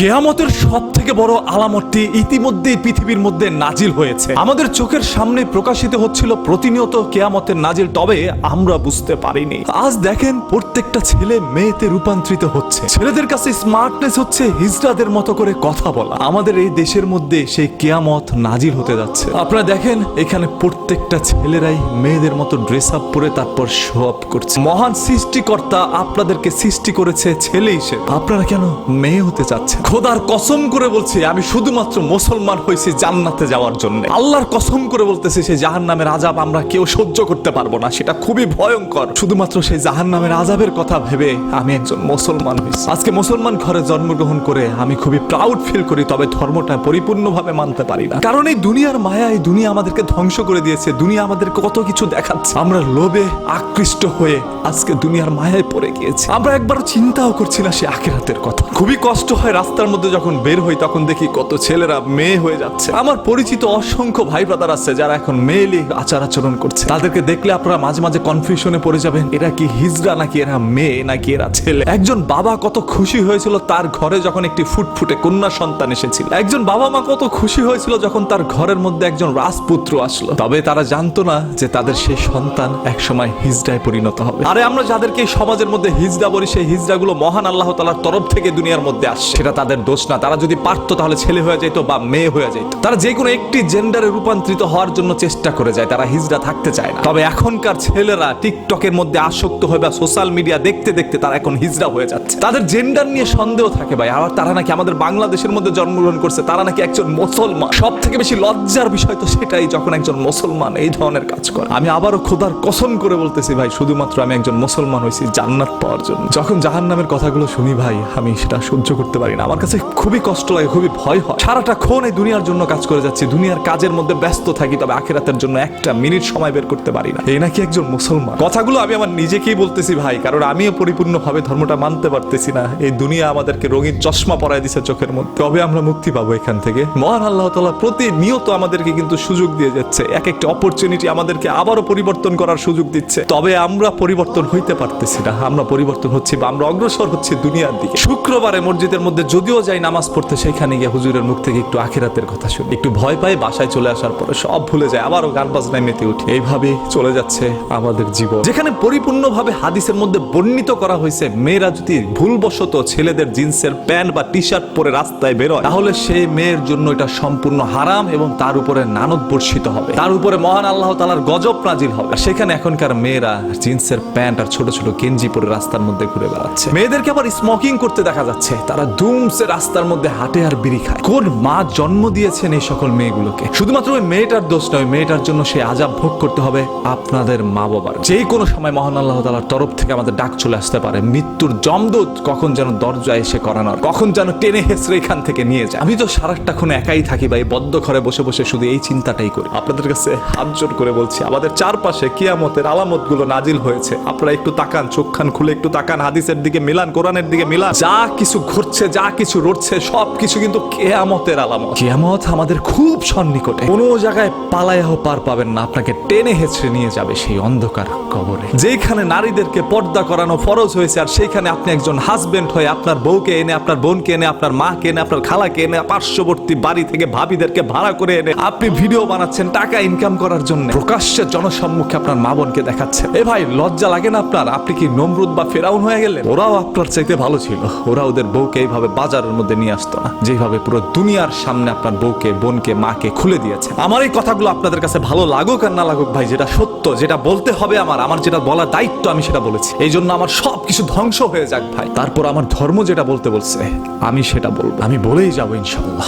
কেয়ামতের সব থেকে বড় আলামতটি ইতিমধ্যেই পৃথিবীর মধ্যে নাজিল হয়েছে। আমাদের চোখের সামনে প্রকাশিত হচ্ছিল প্রতিনিয়ত কেয়ামতের নাজিল, তবে আমরা বুঝতে পারিনি। আজ দেখেন, প্রত্যেকটা ছেলে মেয়েতে রূপান্তরিত হচ্ছে। ছেলেদের কাছে স্মার্টনেস হচ্ছে হিজড়াদের মতো করে কথা বলা। আমাদের এই দেশের মধ্যে সেই কেয়ামত নাজিল হতে যাচ্ছে। আপনারা দেখেন, এখানে প্রত্যেকটা ছেলেরাই মেয়েদের মতো ড্রেস আপ পরে তারপর শো আপ করছে। মহান সৃষ্টিকর্তা আপনাদেরকে সৃষ্টি করেছে ছেলে হিসেবে। আপনারা কেন মেয়ে হতে চাচ্ছেন? খোদার কসম করে বলছে, আমি শুধুমাত্র মুসলমান হয়েছি জান্নাতে যাওয়ার জন্য। আল্লাহর কসম করে বলতেছে, সেই জাহান নামের আজাব আমরা কেউ সহ্য করতে পারব না, সেটা খুবই ভয়ঙ্কর। শুধুমাত্র সেই জাহান নামের আজাবের কথা ভেবে আমি একজন মুসলমান হয়েছি। আজকে মুসলমান ঘরে জন্মগ্রহণ করে আমি খুবই প্রাউড ফিল করি, তবে ধর্মটা পরিপূর্ণভাবে মানতে পারি না। কারণ এই দুনিয়ার মায়া, এই দুনিয়া আমাদেরকে ধ্বংস করে দিয়েছে, দুনিয়া আমাদেরকে কত কিছু দেখাচ্ছে। আমরা লোভে আকৃষ্ট হয়ে আজকে দুনিয়ার মায়ায় পড়ে গিয়েছি। আমরা একবার চিন্তাও করছি না সে আখেরাতের কথা। খুবই কষ্ট হয় রাস্তার মধ্যে যখন বের হই, তখন দেখি কত ছেলেরা মেয়ে হয়ে যাচ্ছে। আমার পরিচিত অসংখ্য ভাই ব্রাদার আছে যারা এখন মেয়েলি আচার আচরণ করছে। তাদেরকে দেখলে আপনারা মাঝে মাঝে কনফিউশনে পড়ে যাবেন, এরা কি হিজড়া নাকি এরা মেয়ে নাকি এরা ছেলে? একজন বাবা কত খুশি হয়েছিল তার ঘরে যখন একটি ফুটফুটে কন্যা সন্তান এসেছিল। একজন বাবা মা কত খুশি হয়েছিল যখন তার ঘরের মধ্যে একজন রাজপুত্র আসলো। তবে তারা জানতো না যে তাদের সেই সন্তান একসময় হিজড়ায় পরিণত হবে। আরে আমরা যাদেরকে সমাজের মধ্যে হিজড়া বলি, সেই হিজড়াগুলো মহান আল্লাহ তালার তরফ থেকে দুনিয়ার মধ্যে আসছে। সেটা তাদের দোষ না। তারা যদি পারতো তাহলে ছেলে হয়ে যেত বা মেয়ে হয়ে যেত তারা যে কোনো একটি জেন্ডারে রূপান্তরিত হওয়ার জন্য চেষ্টা করে যায়। তারা হিজড়া থাকতে চায় না। তবে এখনকার ছেলেরা টিকটকের মধ্যে আসক্ত হয়ে বা সোশ্যাল মিডিয়া দেখতে দেখতে তারা এখন হিজড়া হয়ে যাচ্ছে। তাদের জেন্ডার নিয়ে সন্দেহ থাকে ভাই। আবার তারা নাকি আমাদের বাংলাদেশের মধ্যে জন্মগ্রহণ করছে। তারা নাকি একজন মুসলমান। সব থেকে বেশি লজ্জার বিষয় তো সেটাই যখন একজন মুসলমান এই ধরনের কাজ করে। আমি আবারও খোদার কসম করে বলতেছি ভাই, শুধুমাত্র আমি একজন মুসলমান হয়েছি জান্নাত পাওয়ার জন্য। যখন জাহান নামের কথাগুলো শুনি ভাই, আমি সেটা সহ্য করতে পারি না। আমার কাছে খুবই কষ্ট লাগে, খুবই ভয় হয়। সারাটা ক্ষণ এই দুনিয়ার জন্য কাজ করে যাচ্ছি। দুনিয়ার কাজের মধ্যে ব্যস্ত থাকি, তবে আখেরাতের জন্য একটা মিনিট সময় বের করতে পারি না। এই নাকি একজন মুসলমান? কথাগুলো আমি আমার নিজেকেই বলতেছি, ভাই, কারণ আমিও পরিপূর্ণভাবে ধর্মটা মানতে পারতেছি না। এই দুনিয়া আমাদেরকে রঙিন চশমা পরায় দিছে চোখের মধ্যে। তবে আমরা মুক্তি পাবো এখান থেকে? মহান আল্লাহ তালা প্রতিনিয়ত আমাদেরকে কিন্তু সুযোগ দিয়ে যাচ্ছে। এক একটা অপরচুনিটি আমাদেরকে আবারও পরিবর্তন করার সুযোগ দিচ্ছে। তবে আমরা পরিবর্তন হইতে পারতেছি না। আমরা পরিবর্তন হচ্ছি বা আমরা অগ্রসর হচ্ছি দুনিয়ার দিকে। শুক্রবারে মসজিদের মধ্যে যদিও যাই নামাজ পড়তে, সেখানে গিয়ে হুজুরের মুখ থেকে একটু আখিরাতের কথা শুনি। একটু ভয় পাই বাসায় চলে আসার পরে সব ভুলে যায়, আবারও গান বাজনায় মেতে উঠি। এইভাবে চলে যাচ্ছে আমাদের জীবন। যেখানে পরিপূর্ণভাবে হাদিসের মধ্যে বর্ণিত করা হয়েছে, মেয়েরা যদি ভুলবশত ছেলেদের জিন্সের প্যান্ট বা টি শার্ট পরে রাস্তায় বেরোয়, তাহলে সেই মেয়ের জন্য এটা সম্পূর্ণ হারাম এবং তার উপরে নানদ বর্ষিত হবে। তার উপরে মহান আল্লাহ তালার গজব নাজিল হবে। সেখানে এখনকার মেয়েরা জিন্সের প্যান্ট আর ছোট ছোট গেঞ্জি পরে রাস্তার মধ্যে ঘুরে বেড়াচ্ছে। মেয়েদেরকে আবার স্মোকিং করতে দেখা যাচ্ছে। তারা দুমসে রাস্তার মধ্যে হাঁটে আর বিড়ি খায়। কোন মা জন্ম দিয়েছেন এই সকল মেয়েগুলোকে? শুধুমাত্র ওই মেয়েটার দোষ নয়, মেয়েটার জন্য সে আজাব ভোগ করতে হবে আপনাদের মা বাবার। যে কোনো সময় মহান আল্লাহ তালার তরফ থেকে আমাদের ডাক চলে আসতে পারে, মৃত্যুর জমদূত কখন যেন দরজায় এসে করানোর, কখন যেন টেনে হেসড়ে এখান থেকে নিয়ে যায়। আমি তো সারাটাক্ষণ একাই থাকি বা এই বদ্ধ ঘরে বসে বসে শুধু এই চিন্তাটাই করি। আপনাদের কাছে হাত জোর করে বলছি, আমাদের চারপাশে কিয়ামতের আলামতগুলো নাজিল হয়েছে। আপনারা একটু তাকান, চোখ খান খুলে একটু তাকান, হাদিসের দিকে মিলান, কোরআনের দিকে মিলান। যা কিছু ঘটছে যা কিছু রটছে সব কিছু কিন্তু কেয়ামতের আলামত। কেয়ামত আমাদের খুব সন্নিকটে। কোনো জায়গায় পালায়াও পার পাবেন না আপনাকে টেনে হেঁচড়ে নিয়ে যাবে সেই অন্ধকার কবরে। যেখানে নারীদেরকে পর্দা করানো ফরজ হয়েছে আর সেইখানে আপনি একজন হাজবেন্ড হয়ে আপনার বউকে এনে আপনার বোনকে এনে আপনার মাকে এনে আপনার খালাকে এনে পার্শ্ববর্তী বাড়ি থেকে ভাবিদেরকে ভাড়া করে এনে আপনি ভিডিও বানাচ্ছেন টাকা ইনকাম করার জন্য। প্রকাশ্যে জনসম্মুখে আপনার মা বোনকে দেখাচ্ছে এ ভাই লজ্জা লাগে না আপনার? আপনি কি নমরুদ বা ফেরাউন হয়ে গেলেন? ওরাও আপনার চাইতে ভালো ছিল। ওরা ওদের বউকে এইভাবে বাজারের মধ্যে নিয়ে আসতো না। যেভাবে পুরো দুনিয়ার সামনে আপনার বউকে, বোনকে, মাকে খুলে দিয়েছে। আমার এই কথাগুলো আপনাদের কাছে ভালো লাগুক আর না লাগুক ভাই, যেটা সত্য, যেটা বলতে হবে আমার আমার যেটা বলার দায়িত্ব আমি সেটা বলেছি। এই জন্য আমার সব কিছু ধ্বংস হয়ে যাক ভাই। তারপর আমার ধর্ম যেটা বলতে বলছে, আমি সেটা বলব। আমি বলেই যাব ইনশাল্লাহ